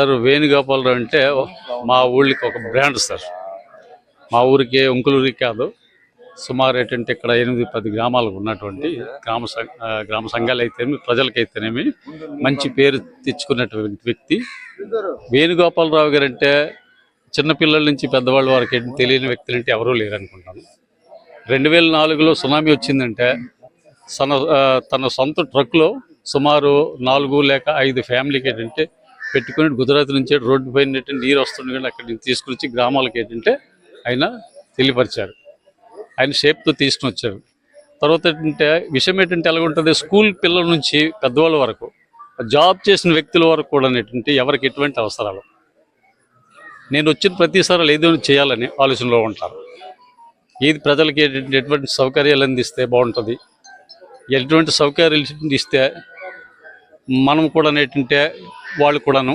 Sir Venugopala Rao అంటే మా ఊళ్ళకి ఒక బ్రాండ్ సార్. మా ఊరికి ఉంకులూరికి కాదు. సుమారు ఏంటంటే ఇక్కడ ఎనిమిది పది గ్రామాలకు ఉన్నటువంటి గ్రామ గ్రామ సంఘాలు అయితేనేమి ప్రజలకైతేనేమి మంచి పేరు తెచ్చుకున్నటువంటి వ్యక్తి. వేణుగోపాలరావు గారు అంటే చిన్నపిల్లల నుంచి పెద్దవాళ్ళ వరకు తెలియని వ్యక్తులు అంటే ఎవరూ లేరనుకుంటాను. రెండు వేల నాలుగులో సునామీ వచ్చిందంటే తన తన సొంత ట్రక్లో సుమారు నాలుగు లేక ఐదు ఫ్యామిలీకి ఏంటంటే పెట్టుకుని గుజరాత్ నుంచి రోడ్డు పైన నీరు వస్తుంది కానీ అక్కడి నుంచి తీసుకొచ్చి వచ్చి గ్రామాలకు ఏంటంటే ఆయన తెలియపరిచారు. ఆయన షేప్తో తీసుకుని వచ్చారు. తర్వాత ఏంటంటే విషయం ఏంటంటే ఎలా ఉంటుంది స్కూల్ పిల్లల నుంచి పెద్దవాళ్ళ వరకు జాబ్ చేసిన వ్యక్తుల వరకు కూడా ఏంటంటే ఎవరికి ఎటువంటి అవసరాలు? నేను వచ్చిన ప్రతిసారి వాళ్ళు ఏదో చేయాలని ఆలోచనలో ఉంటారు. ఏది ప్రజలకి ఎటువంటి సౌకర్యాలు అందిస్తే బాగుంటుంది ఎటువంటి సౌకర్యాలు ఇస్తే మనం కూడా ఏంటంటే వాళ్ళు కూడాను.